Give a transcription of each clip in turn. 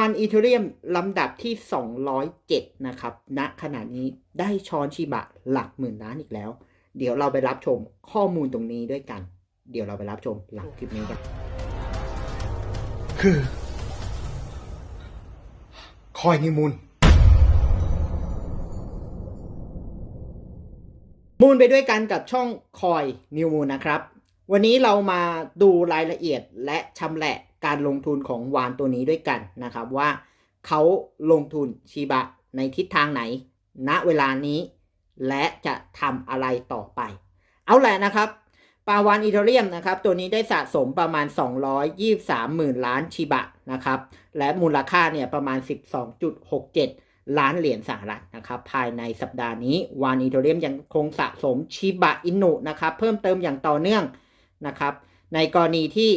านอีเทเรียมลำดับที่ 207 นะครับณขณะนี้ได้ช้อนชิบะหลักหมื่นล้านอีกแล้ว เดี๋ยวเราไปรับชมข้อมูลตรงนี้ด้วยกัน เดี๋ยวเราไปรับชมหลังคลิปนี้กัน คือ คอยนิมูล มูลไปด้วยกันกับช่องคอยนิวมูลนะครับ วันนี้เรามาดูรายละเอียดและชำแหละ การลงทุนของวานตัวนี้ด้วยกันนะครับว่าเขาลงทุนชีบะในทิศทางไหน ณเวลานี้ และจะทำอะไรต่อไป เอาแหละนะครับปาวานอีเทเรียมนะครับตัวนี้ได้สะสมประมาณ 223หมื่นล้านชิบะนะครับและมูลค่าเนี่ยประมาณ 12.67 ล้านเหรียญสหรัฐนะครับภายในสัปดาห์นี้วานอีเทเรียมยังคงสะสมชิบะอินุนะครับเพิ่มเติมอย่างต่อเนื่องนะครับในกรณีที่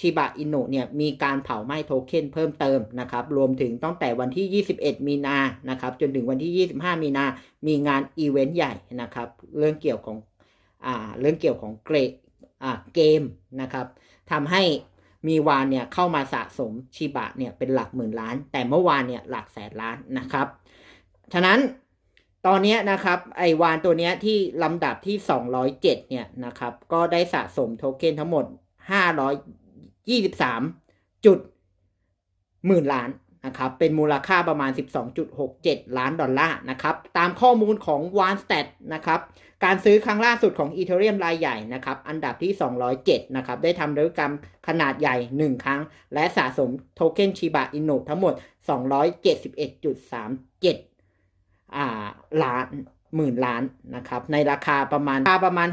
ชิบะอินุเนี่ยมีการเผาไหม้โทเค็นเพิ่มเติมนะครับ รวมถึงตั้งแต่วันที่ 21 มีนานะครับจนถึงวันที่ 25 มีนา มีงานอีเวนต์ใหญ่นะครับ เรื่องเกี่ยวของอ่าเรื่องเกี่ยวของเกรดอ่าเกมนะครับทำให้มีวานเนี่ยเข้ามาสะสมชิบะเนี่ยเป็นหลักหมื่นล้าน แต่เมื่อวานเนี่ยหลักแสนล้านนะครับ ฉะนั้นตอนนี้นะครับไอวานตัวเนี้ยที่ลำดับที่ 207เนี่ยนะครับก็ได้สะสมโทเค็นทั้งหมด 523จุดหมื่นล้านนะครับ เป็นมูลค่าประมาณ 12.67 ล้านดอลลาร์นะครับ ตามข้อมูลของ w a n s t a t นะครับ การซื้อครั้งล่าสุดของ e t h e r e u m รายใหญ่นะครับ อันดับที่ 207 นะครับ ได้ทำธุรกรรมขนาดใหญ่ 1 ครั้ง และสะสมโทเค็นชิบะอินุทั้งหมด 271.37อ่าล้าน หมื่นล้านนะครับในราคาประมาณราคาประมาณ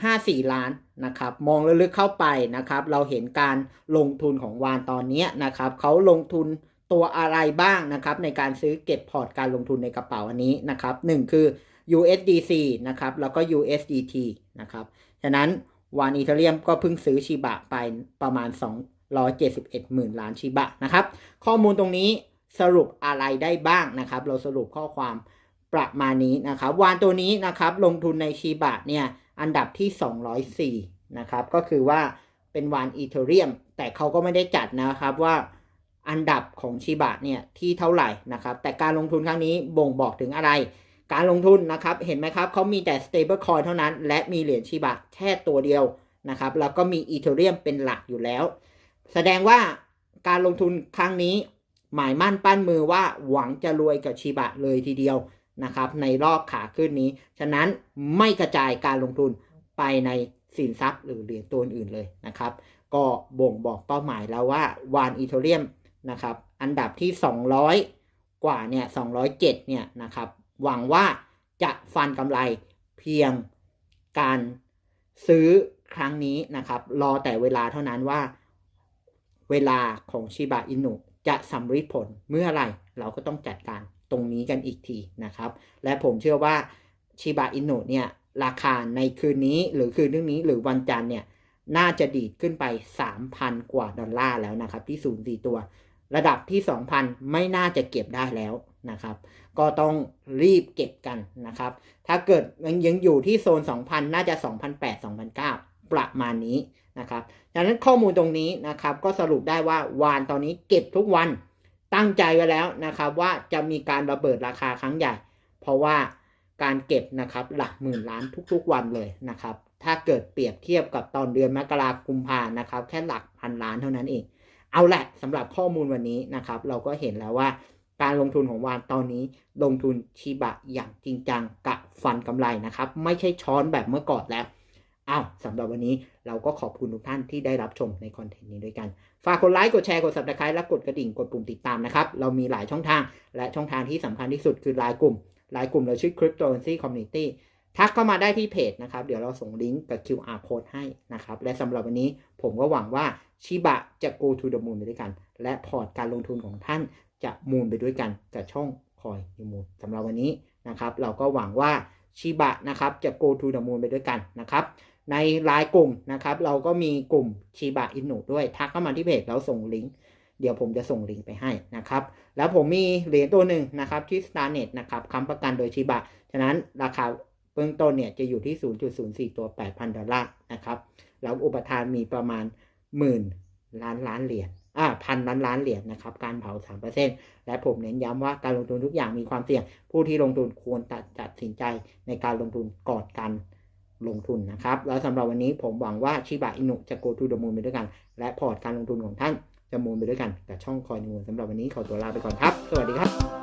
6.54 ล้านนะครับมองลึกๆเข้าไปนะครับเราเห็นการลงทุนของวานตอนนี้นะครับเขาลงทุนตัวอะไรบ้างนะครับในการซื้อเก็บพอร์ตการลงทุนในกระเป๋าอันนี้นะครับหนึ่งคือ USDC นะครับแล้วก็ USDT นะครับฉะนั้นวานอีเทเรียมก็เพิ่งซื้อชิบะไปประมาณ 271หมื่นล้านชิบะนะครับข้อมูลตรงนี้สรุปอะไรได้บ้างนะครับ เราสรุปข้อความ ประมาณนี้นะครับวานตัวนี้นะครับลงทุนในชิบะเนี่ยอันดับที่ 204นะครับก็คือว่าเป็นวานอีเทเรียม แต่เขาก็ไม่ได้จัดนะครับว่าอันดับของชิบะเนี่ยที่เท่าไหร่นะครับแต่การลงทุนครั้งนี้บ่งบอกถึงอะไร การลงทุนนะครับเห็นไหมครับเขามีแต่ stable coin เท่านั้น และมีเหรียญชิบะแค่ตัวเดียวนะครับแล้วก็มีอีเทเรียมเป็นหลักอยู่แล้ว แสดงว่าการลงทุนครั้งนี้หมายมั่นปั้นมือว่าหวังจะรวยกับชิบะเลยทีเดียว นะครับในรอบขาขึ้นนี้ ฉะนั้นไม่กระจายการลงทุนไปในสินทรัพย์หรือเหรียญตัวอื่นเลยนะครับ ก็บ่งบอกเป้าหมายแล้วว่าวานอีเทเรียมนะครับอันดับที่ 200 กว่าเนี่ย207เนี่ยนะครับหวังว่าจะฟันกำไรเพียงการซื้อครั้งนี้นะครับ รอแต่เวลาเท่านั้นว่าเวลาของชิบะอินุจะสำฤทธิ์ผลเมื่อไรเราก็ต้องจัดการ ตรงนี้กันอีกทีนะครับ และผมเชื่อว่าชิบะอินุเนี่ยราคาในคืนนี้หรือคืนนึงนี้หรือวันจันทร์เนี่ยน่าจะดีดขึ้นไป 3,000 กว่าดอลลาร์แล้วนะครับ ที่ศูนย์สี่ตัว ระดับที่ 2,000 ไม่น่าจะเก็บได้แล้วนะครับ ก็ต้องรีบเก็บกันนะครับ ถ้าเกิดยังยังอยู่ที่โซน 2,000 น่าจะ2,008 2,009ประมาณนี้นะครับดังนั้นข้อมูลตรงนี้นะครับ ก็สรุปได้ว่าวานตอนนี้เก็บทุกวัน ตั้งใจไว้แล้วนะครับว่าจะมีการระเบิดราคาครั้งใหญ่ เพราะว่าการเก็บนะครับหลักหมื่นล้านทุกๆวันเลยนะครับ ถ้าเกิดเปรียบเทียบกับตอนเดือนมกราคมพานะครับ แค่หลักพันล้านเท่านั้นเอง เอาแหละสำหรับข้อมูลวันนี้นะครับ เราก็เห็นแล้วว่าการลงทุนของวานตอนนี้ลงทุนชีบะอย่างจริงจังกะฟันกำไรนะครับ ไม่ใช่ช้อนแบบเมื่อก่อนแล้ว อ้าวสำหรับวันนี้เราก็ขอบคุณทุกท่านที่ได้รับชมในคอนเทนต์นี้ด้วยกัน ฝากกดไลค์กดแชร์กด subscribe และกดกระดิ่งกดปุ่มติดตามนะครับ เรามีหลายช่องทาง และช่องทางที่สำคัญที่สุดคือไลน์กลุ่มไลน์กลุ่มเราชื่อ cryptocurrency community ทักเข้ามาได้ที่เพจนะครับ เดี๋ยวเราส่งลิงก์กับ QR code ให้นะครับ และสำหรับวันนี้ผมก็หวังว่าชิบะจะ go to the moon ไปด้วยกัน และพอร์ตการลงทุนของท่านจะมูนไปด้วยกันกับช่องคอยยูมูนสำหรับวันนี้นะครับ เราก็หวังว่าชิบะนะครับจะ go to the moon ไปด้วยกันนะครับ ในไลน์กลุ่มนะครับ เราก็มีกลุ่มชิบะอินุด้วย ทักเข้ามาที่เพจแล้วส่งลิงก์เดี๋ยวผมจะส่งลิงก์ไปให้นะครับ แล้วผมมีเหรียญตัวหนึ่งนะครับที่ StarNet นะครับค้ำประกันโดยชิบะ ฉะนั้นราคาเบื้องต้นเนี่ยจะอยู่ที่ 0.04 ตัว 8,000 ดอลลาร์นะครับ แล้วอุปทานมีประมาณหมื่นล้านล้านเหรียญ อ่าพันล้านล้านเหรียญนะครับ การเผาสามเปอร์เซ็นและผมเน้นย้ำว่าการลงทุนทุกอย่างมีความเสี่ยง ผู้ที่ลงทุนควรตัดสินใจในการลงทุนก่อนการ ลงทุนนะครับ แล้วสำหรับวันนี้ผมหวังว่าชิบะอินุจะ go to the moon ไปด้วยกัน และพอร์ตการลงทุนของท่านจะมูนไปด้วยกันกับช่องคอยนูนสำหรับวันนี้ขอตัวลาไปก่อนครับ สวัสดีครับ